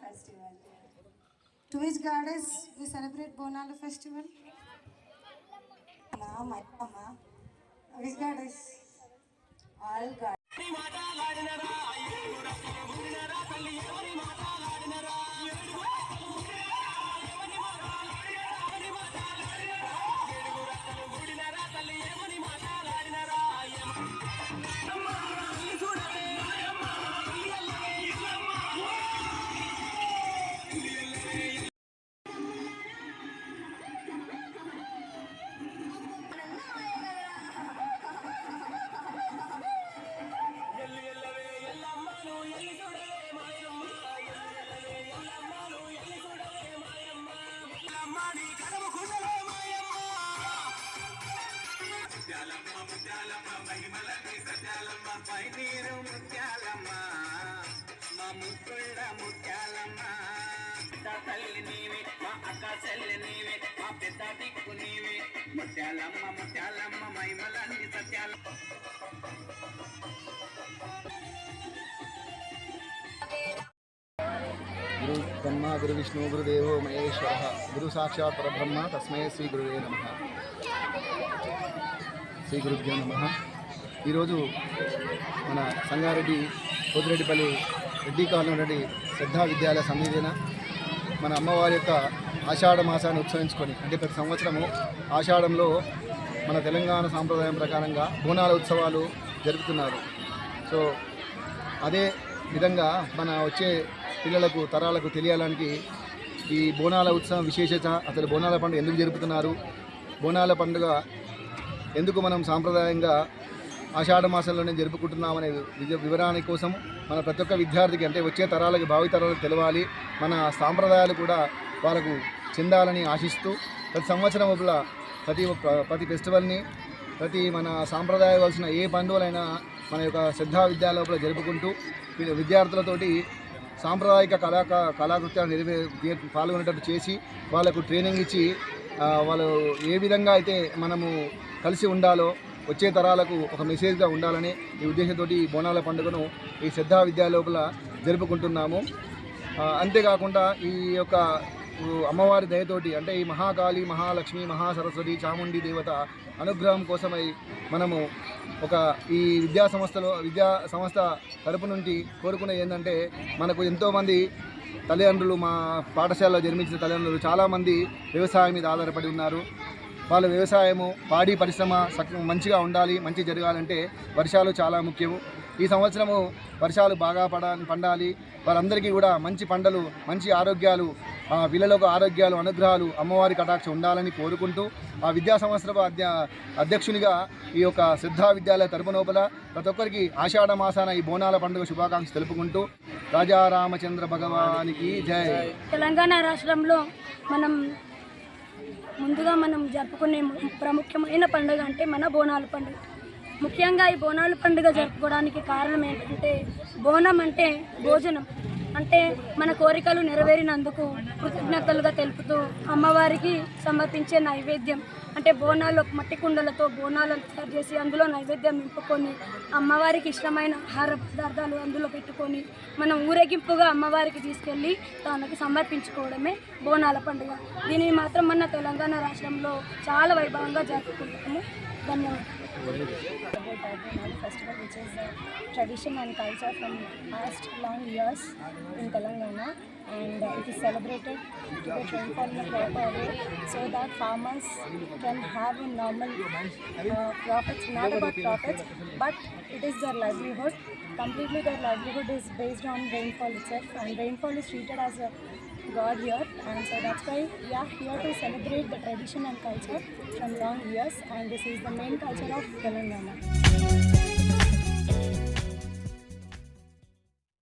festival. To which goddess we celebrate Bonalu festival? Mama, Mama. Which goddess? All goddess. పైనీరు Mutyalamma మా ముక్కుళ్ళ ముత్యాలమ్మ తల్లి నీవే మా అక్క చెల్లి నీవే మా పెద్ద దిక్కు నీవే ముత్యాలమ్మ ముత్యాలమ్మ మైమలన్ని సత్యాల గురు బ్రహ్మ గురు విష్ణు గురుదేవో మహేశ్వర. గురు సాక్షాత్ పరబ్రహ్మ తస్మై శ్రీ గురువే నమ. శ్రీ గురుభ్యో నమ. ఈరోజు మన సంగారెడ్డి పోతిరెడ్డిపల్లి రెడ్డి కాలనీ రెడ్డి శ్రద్ధా విద్యాలయ సన్నిధిన మన అమ్మవారి యొక్క ఆషాఢ మాసాన్ని ఉత్సవించుకొని అంటే ప్రతి సంవత్సరము ఆషాఢంలో మన తెలంగాణ సాంప్రదాయం ప్రకారంగా బోనాల ఉత్సవాలు జరుపుతున్నారు. సో అదే విధంగా మన వచ్చే పిల్లలకు తరాలకు తెలియాలని ఈ బోనాల ఉత్సవం విశేషత అసలు బోనాల పండుగ ఎందుకు జరుపుతున్నారు? బోనాల పండుగ ఎందుకు మనం సాంప్రదాయంగా ఆషాఢ మాసంలోనే జరుపుకుంటున్నామనే వివరాని కోసం మన ప్రతి ఒక్క విద్యార్థికి అంటే వచ్చే తరాలకి భావితరాలకు తెలవాలి. మన సాంప్రదాయాలు కూడా వాళ్ళకు చెందాలని ఆశిస్తూ ప్రతి సంవత్సరం లోపల ప్రతి ఒక్క- ప్రతి ఫెస్టివల్ని ప్రతి మన సాంప్రదాయ వలసిన ఏ పండుగలైనా మన యొక్క శ్రద్ధా విద్యాలోపల జరుపుకుంటూ విద్యార్థులతోటి సాంప్రదాయక కళాక కళాకృత్యాలు నెరవే పాల్గొనేటట్టు చేసి వాళ్ళకు ట్రైనింగ్ ఇచ్చి వాళ్ళు ఏ విధంగా అయితే మనము కలిసి ఉండాలో వచ్చే తరాలకు ఒక మెసేజ్గా ఉండాలని ఈ ఉద్దేశంతో ఈ బోనాల పండుగను ఈ శ్రద్ధా విద్యా లోపల జరుపుకుంటున్నాము. అంతేకాకుండా ఈ యొక్క అమ్మవారి దయతోటి అంటే ఈ మహాకాళి మహాలక్ష్మి మహాసరస్వతి చాముండి దేవత అనుగ్రహం కోసమై మనము ఒక ఈ విద్యా సంస్థలో విద్యా సంస్థ తరపు నుండి కోరుకునే ఏంటంటే మనకు ఎంతోమంది తల్లిదండ్రులు మా పాఠశాలలో జన్మించిన తల్లిదండ్రులు చాలామంది వ్యవసాయం మీద ఆధారపడి ఉన్నారు. వాళ్ళ వ్యవసాయము పాడి పరిశ్రమ మంచిగా ఉండాలి మంచి జరగాలంటే వర్షాలు చాలా ముఖ్యము. ఈ సంవత్సరము వర్షాలు బాగా పడ పండాలి. వారందరికీ కూడా మంచి పంటలు మంచి ఆరోగ్యాలు ఆ పిల్లలకు ఆరోగ్యాలు అనుగ్రహాలు అమ్మవారి కటాక్ష ఉండాలని కోరుకుంటూ ఆ విద్యా సంవత్సరపు అధ్య అధ్యక్షునిగా ఈ యొక్క శ్రద్ధా విద్యాలయ తరపునోపల ప్రతి ఒక్కరికి ఆషాఢ మాసాన ఈ బోనాల పండుగ శుభాకాంక్షలు తెలుపుకుంటూ రాజారామచంద్ర భగవానికి జయ తెలంగాణ రాష్ట్రంలో మనం ముందుగా మనం జరుపుకునే ప్రముఖ్యమైన పండుగ అంటే మన బోనాల పండుగ. ముఖ్యంగా ఈ బోనాల పండుగ జరుపుకోవడానికి కారణం ఏంటంటే బోనం అంటే భోజనం. అంటే మన కోరికలు నెరవేరినందుకు కృతజ్ఞతలుగా తెలుపుతూ అమ్మవారికి సమర్పించే నైవేద్యం. అంటే బోనాలు మట్టి కుండలతో బోనాలు తయారు చేసి అందులో నైవేద్యం నింపుకొని అమ్మవారికి ఇష్టమైన ఆహార పదార్థాలు అందులో పెట్టుకొని మనం ఊరేగింపుగా అమ్మవారికి తీసుకెళ్ళి తనకు సమర్పించుకోవడమే బోనాల పండుగ. దీనిని మాత్రం మన తెలంగాణ రాష్ట్రంలో చాలా వైభవంగా జరుపుకుంటాము ధన్యవాదాలు. Festival tradition and culture from past long years Telangana. And it celebrated so that farmers can have a normal uh, profits. Not about profits, but it is their livelihood. Completely, their livelihood is based on rainfall itself, and rainfall is treated as a God here, and so that's why we are here to celebrate the tradition and culture from long years, and this is the main culture of Telangana.